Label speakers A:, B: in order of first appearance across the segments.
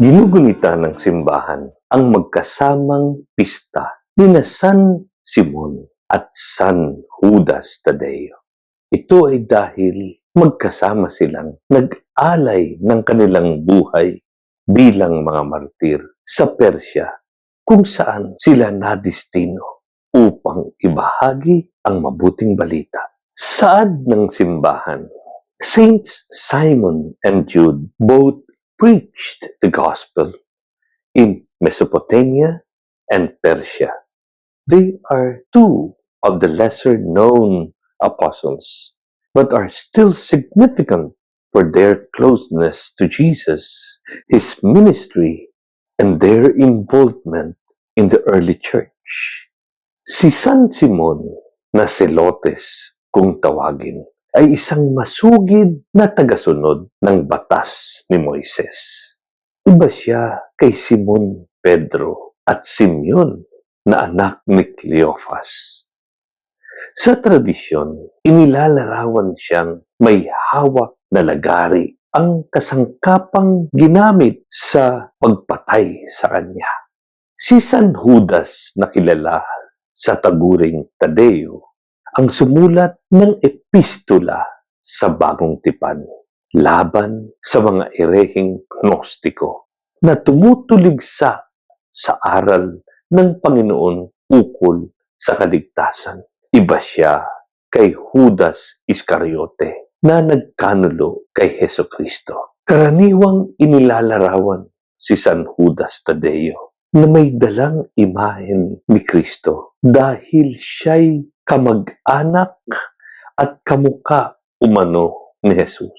A: Ginugunita ng simbahan ang magkasamang pista ni na San Simon at San Judas Tadeo. Ito ay dahil magkasama silang nag-alay ng kanilang buhay bilang mga martir sa Persya kung saan sila nadistino upang ibahagi ang mabuting balita. Saad ng simbahan, Saints Simon and Jude both preached the gospel in Mesopotamia and Persia. They are two of the lesser known apostles, but are still significant for their closeness to Jesus, his ministry, and their involvement in the early church. Si San Simon na Selotes kung tawagin ay isang masugid na tagasunod ng batas ni Moises. Iba siya kay Simon Pedro at Simeon na anak ni Cleophas. Sa tradisyon, inilalarawan siyang may hawak na lagari ang kasangkapang ginamit sa pagpatay sa kanya. Si San Judas na kilala sa taguring Tadeo ang sumulat ng epistola sa bagong tipan laban sa mga erehing gnostiko na tumutuligsa sa aral ng Panginoon ukol sa kaligtasan. Iba siya kay Judas Iscariote na nagkanulo kay Heso Kristo. Karaniwang inilalarawan si San Judas Tadeo na may dalang imahen ni Kristo dahil siya'y kamag-anak at kamuka umano ni Jesus.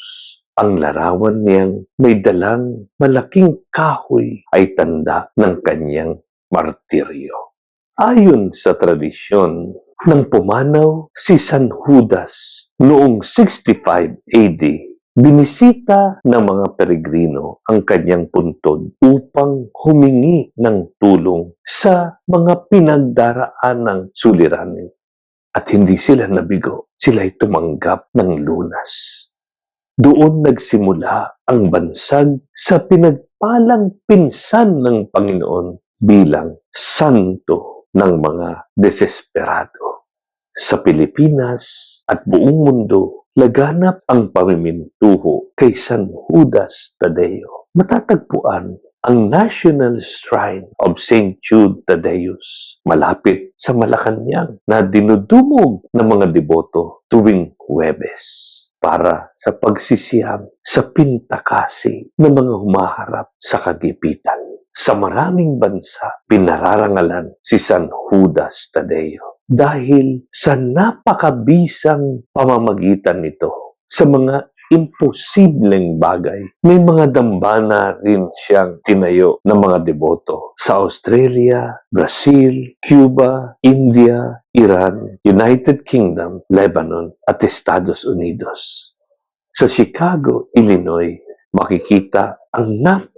A: Ang larawan niyang may dalang malaking kahoy ay tanda ng kanyang martiryo. Ayon sa tradisyon, nang pumanaw si San Judas noong 65 AD, binisita ng mga peregrino ang kanyang puntod upang humingi ng tulong sa mga pinagdaraan ng suliranin. At hindi sila nabigo, sila'y tumanggap ng lunas. Doon nagsimula ang bansag sa pinagpalang pinsan ng Panginoon bilang santo ng mga desesperado. Sa Pilipinas at buong mundo, laganap ang pamimintuho kay San Judas Tadeo. Matatagpuan ang National Shrine of St. Jude Tadeus malapit sa Malacanang na dinudumog ng mga deboto tuwing Huwebes para sa pagsisiyam sa pintakasi ng mga humaharap sa kagipitan. Sa maraming bansa, pinararangalan si San Judas Tadeo dahil sa napakabisang pamamagitan nito sa mga imposibleng bagay. May mga dambana rin siyang tinayo ng mga deboto sa Australia, Brazil, Cuba, India, Iran, United Kingdom, Lebanon at Estados Unidos. Sa Chicago, Illinois, makikita ang napakalaking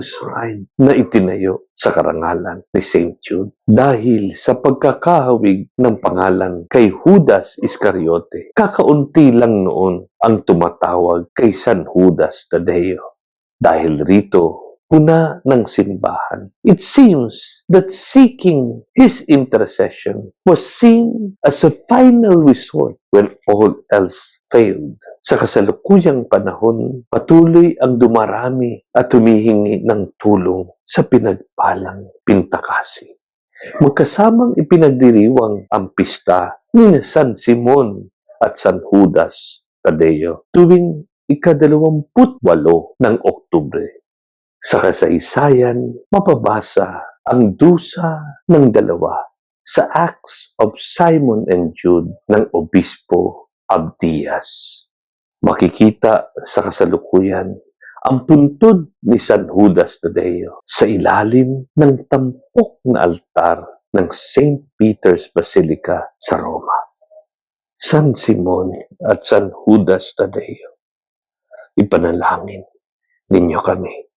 A: shrine na itinayo sa karangalan ni St. Jude dahil sa pagkakahawig ng pangalan kay Judas Iscariote. Kakaunti lang noon ang tumatawag kay San Judas Tadeo. Dahil rito, puna ng simbahan. It seems that seeking his intercession was seen as a final resort when all else failed. Sa kasalukuyang panahon, patuloy ang dumarami at humihingi ng tulong sa pinagpalang pintakasi. Magkasamang ipinagdiriwang ang pista ni San Simon at San Judas Tadeo tuwing ikadalawamput-walo ng Oktubre. Sa kasaysayan, mapabasa ang dusa ng dalawa sa Acts of Simon and Jude ng Obispo Abdias. Makikita sa kasalukuyan ang puntod ni San Judas Tadeo sa ilalim ng tampok na altar ng St. Peter's Basilica sa Roma. San Simon at San Judas Tadeo, ipanalangin ninyo kami.